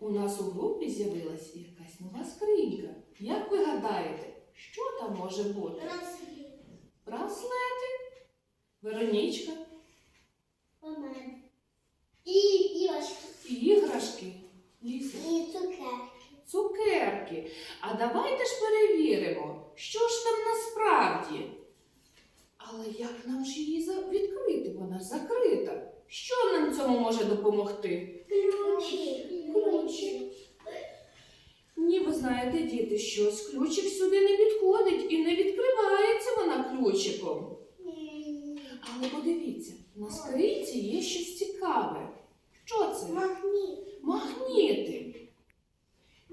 у нас у групі з'явилась якась нова скринька. Як ви гадаєте, що там може бути? Браслети? Веронічка? І іграшки, Іграшки? Ліса? і цукерки. Цукерки. А давайте ж перевіримо, що ж там насправді. Але як нам ж її відкрити? Вона ж закрита. Що нам цьому може допомогти? Ключі. Ключі. Ні, ви знаєте, діти, щось ключик сюди не підходить і не відкривається вона ключиком. Але подивіться, на скринці є щось цікаве. Що це? Магніт. Магніти.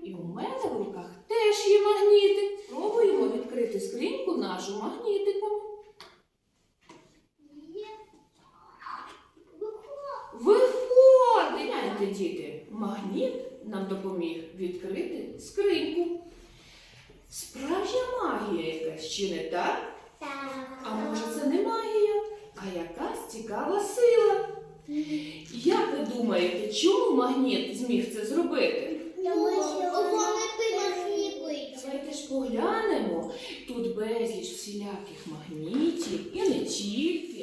І у мене в руках теж є магніти. Пробуємо відкрити скриньку нашу магнітиками. Є. Виходить! Гляньте, діти, магніт нам допоміг відкрити скриньку. Справжня магія якась, чи не так? Так. А може це не магія, а якась цікава сила. Як ви думаєте, чому магніт зміг це зробити? Тому що оформити. Давайте ж поглянемо. Тут безліч всіляких магнітів і не тільки.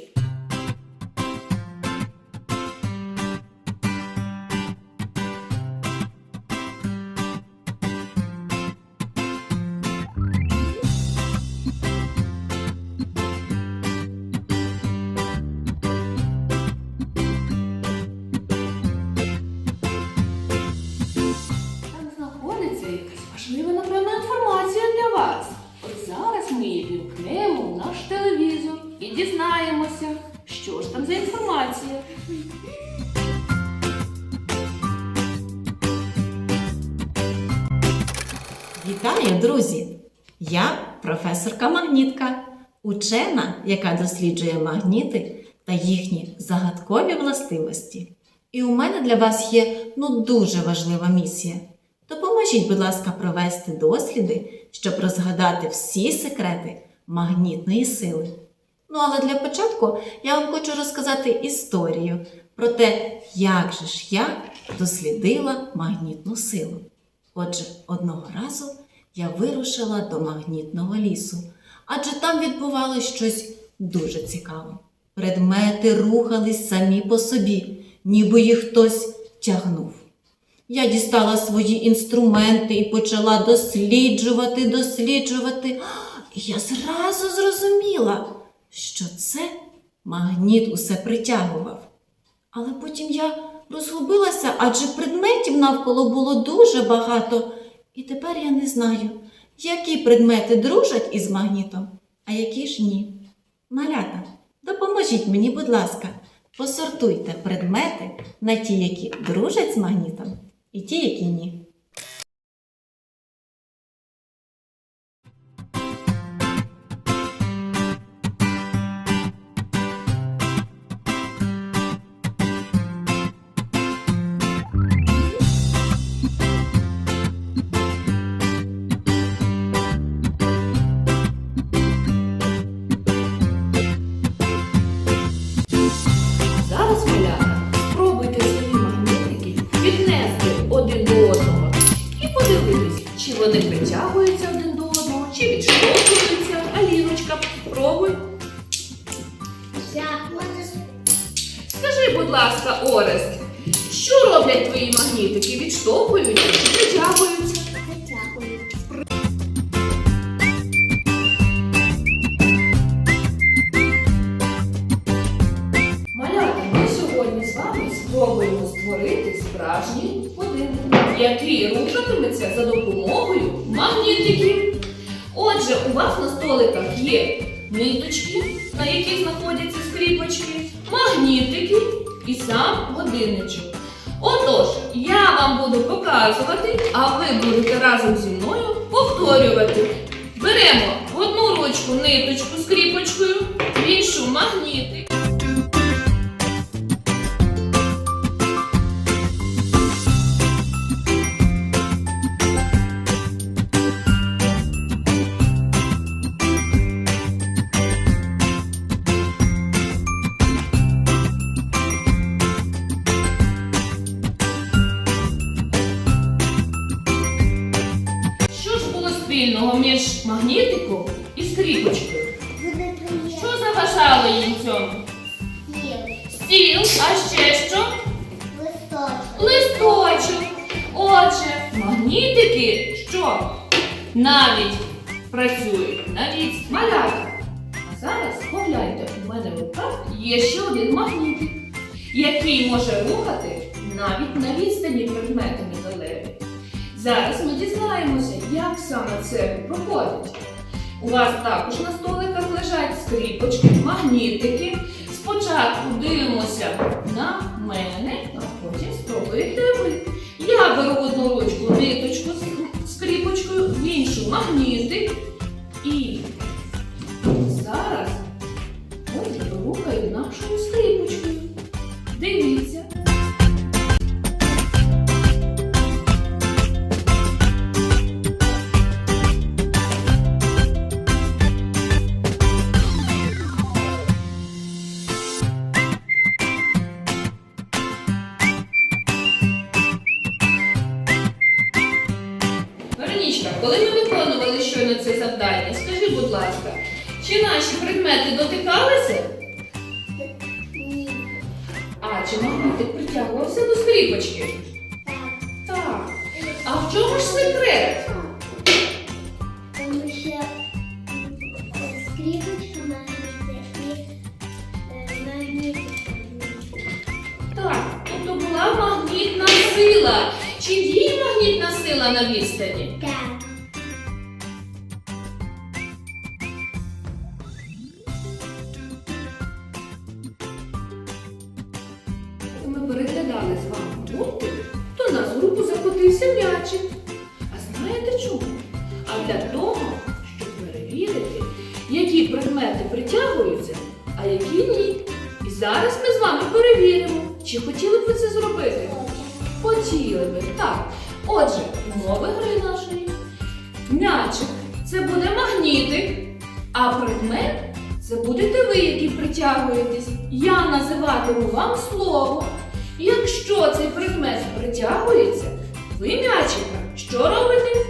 Вітаю, друзі! Я професорка Магнітка, учена, яка досліджує магніти та їхні загадкові властивості. І у мене для вас є ну дуже важлива місія. Допоможіть, будь ласка, провести досліди, щоб розгадати всі секрети магнітної сили. Ну, але для початку я вам хочу розказати історію про те, як же ж я дослідила магнітну силу. Отже, одного разу я вирушила до магнітного лісу, адже там відбувалось щось дуже цікаве. Предмети рухались самі по собі, ніби їх хтось тягнув. Я дістала свої інструменти і почала досліджувати, досліджувати. І я зразу зрозуміла, що це магніт усе притягував. Але потім я розгубилася, адже предметів навколо було дуже багато. І тепер я не знаю, які предмети дружать із магнітом, а які ж ні. Малята, допоможіть мені, будь ласка, посортуйте предмети на ті, які дружать з магнітом, і ті, які ні. Ласка, Орест, що роблять твої магнітики? Відштовхуються чи притягуються? притягую. Малята, ми сьогодні з вами спробуємо створити справжній годинник, який рухатиметься за допомогою магнітиків. Отже, у вас на столиках є ниточки, на яких знаходяться показувати, а ви будете разом зі мною повторювати. Беремо в одну ручку ниточку скріпочкою, в іншу магнітик. Магнітиком і скріпочкою. Що заважало їм цьому? Є. Стіл, а ще що? Листочок. Листочок. Отже, магнітики що? Навіть працюють навіть малята. А зараз погляньте, у мене в руках є ще один магнітик, який може рухати навіть на відстані предмети металеві. Зараз ми дізнаємося, як саме це проходить. У вас також на столиках лежать скріпочки, магнітики. Спочатку дивимося на мене, а потім спробуйте ви. Я беру одну ручку коли ми виконували щойно це завдання, скажи, будь ласка, чи наші предмети дотикалися? Ні. А чи магнітик притягувався до скріпочки? Так. Так. А в чому ж секрет? Тому що скріпочка магнітик і е. Так, тобто була магнітна сила. Чи діє магнітна сила на відстані? Так. Перевіримо, чи хотіли б ви це зробити. Хотіли би, так. Отже, умови гри нашої. М'ячик це буде магнітик, а предмет це будете ви, які притягуєтесь. Я називатиму вам слово. Якщо цей предмет притягується, ви м'ячика що робите?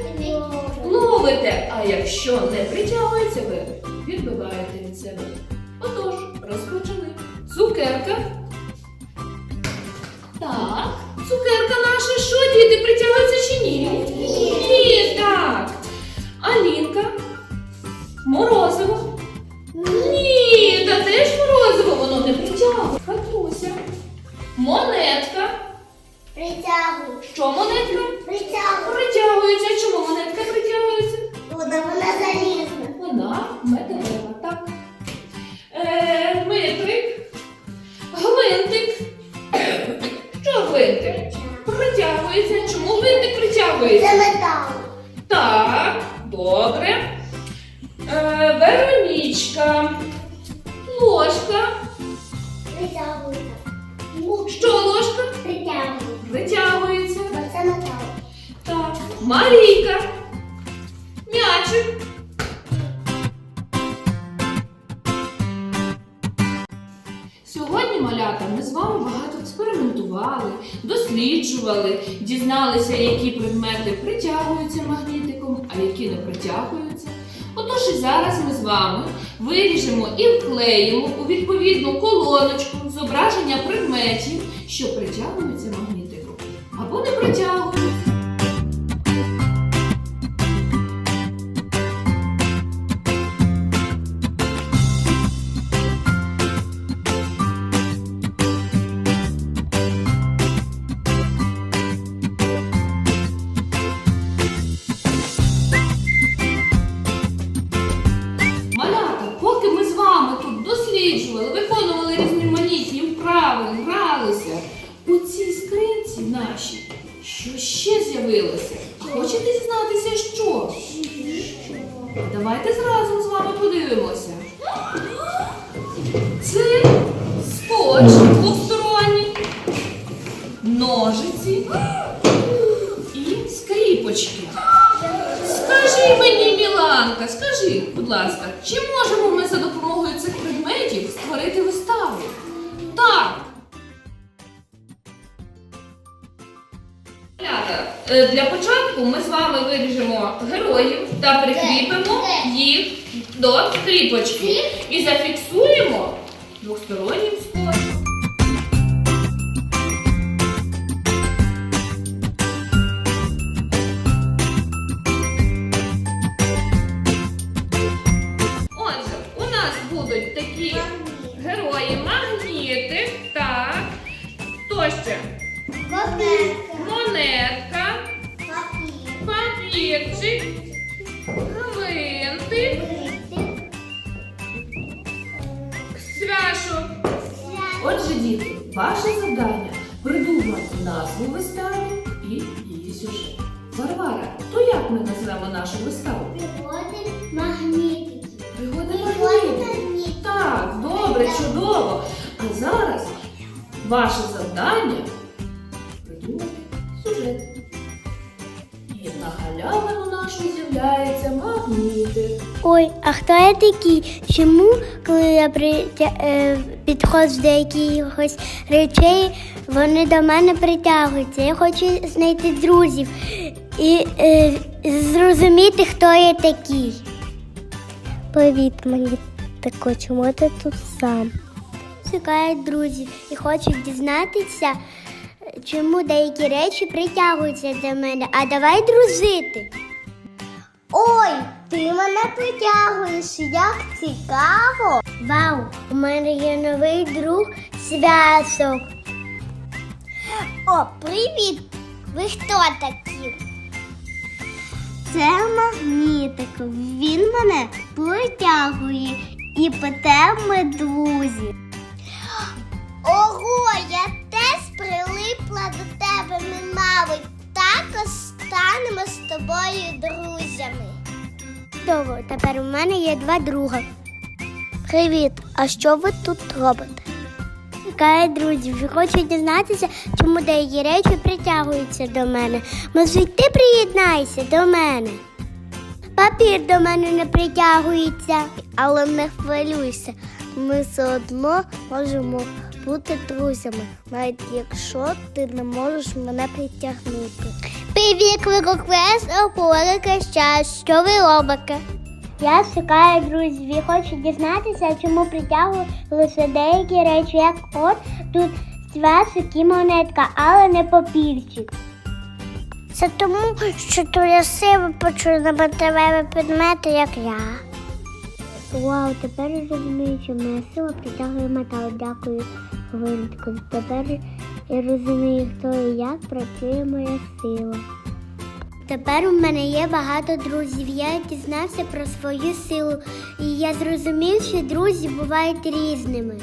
Ловите. А якщо не притягується, ви відбиваєте від себе. Отож, розпочали. Цукерка. Так, цукерка наша, що діти притягаються чи ні? Ні, так. Алінка. Морозиво. Так, добре. Е, Веронічка. Ложка. Притягуй. Що ложка? Притягуй. Притягується. Це. Так. Марійка. М'ячик. Сьогодні, малята, ми з вами багато експериментували, досліджували, дізналися, які предмети притягуються магнітиком, а які не притягуються. Отож і зараз ми з вами виріжемо і вклеїмо у відповідну колоночку зображення предметів, що притягуються магнітиком або не притягуються. Дізнатися, що? Давайте зразу з вами подивимося. Це скотч двосторонній, ножиці і скріпочки. Скажи мені, Міланка, скажи, будь ласка, Для початку ми з вами виріжемо героїв та прикріпимо їх до скріпочки. І зафіксуємо двостороннім скотчем. Отже, у нас будуть такі герої магніти, так. Хто Монетка, Папір. папірчик, гвинти, свяшок. Отже, діти, ваше завдання придумати назву вистави і її сюжет. Варвара, то як ми назвемо нашу виставу? Пригоди магнітики. Пригоди магнітики. Так, добре, чудово. А зараз ваше завдання нашу з'являється магнітик. Ой, а хто я такий? Чому, коли я притя... е, підходжу до якихось речей, вони до мене притягуються? Я хочу знайти друзів і е, зрозуміти, хто я такий. Привіт, мені тако, чому ти тут сам? Шукають друзів і хочуть дізнатися, чому деякі речі притягуються до мене. А давай дружити. Ой, ти мене притягуєш, як цікаво. Вау, у мене є новий друг зв'язок. О, привіт! Ви хто такі? Це магнітик. Він мене притягує і питає ми друзі. Ого, я теж прилипла до тебе, ми, мабуть, також станемо з тобою друзями. Добре, тепер у мене є два друга. Привіт, а що ви тут робите? Чекаю друзів хочу дізнатися, чому деякі речі притягуються до мене. Може, ти приєднайся до мене. Папір до мене не притягується, але не хвилюйся. Ми все одно можемо бути друзями, навіть якщо ти не можеш мене притягнути. Привіт, викоквест, околика щас. Що ви робите? Я шукаю друзів і хочу дізнатися, чому притягую лише деякі речі, як от тут цвяшик і монетка, але не папірчик. Це тому, що твоя сила почує на металеві предмети, як я. Вау, тепер я розумію, що моя сила притягує метал. Дякую, гвинтику. Тепер я розумію, хто і як працює моя сила. Тепер у мене є багато друзів. Я дізнався про свою силу, і я зрозумів, що друзі бувають різними.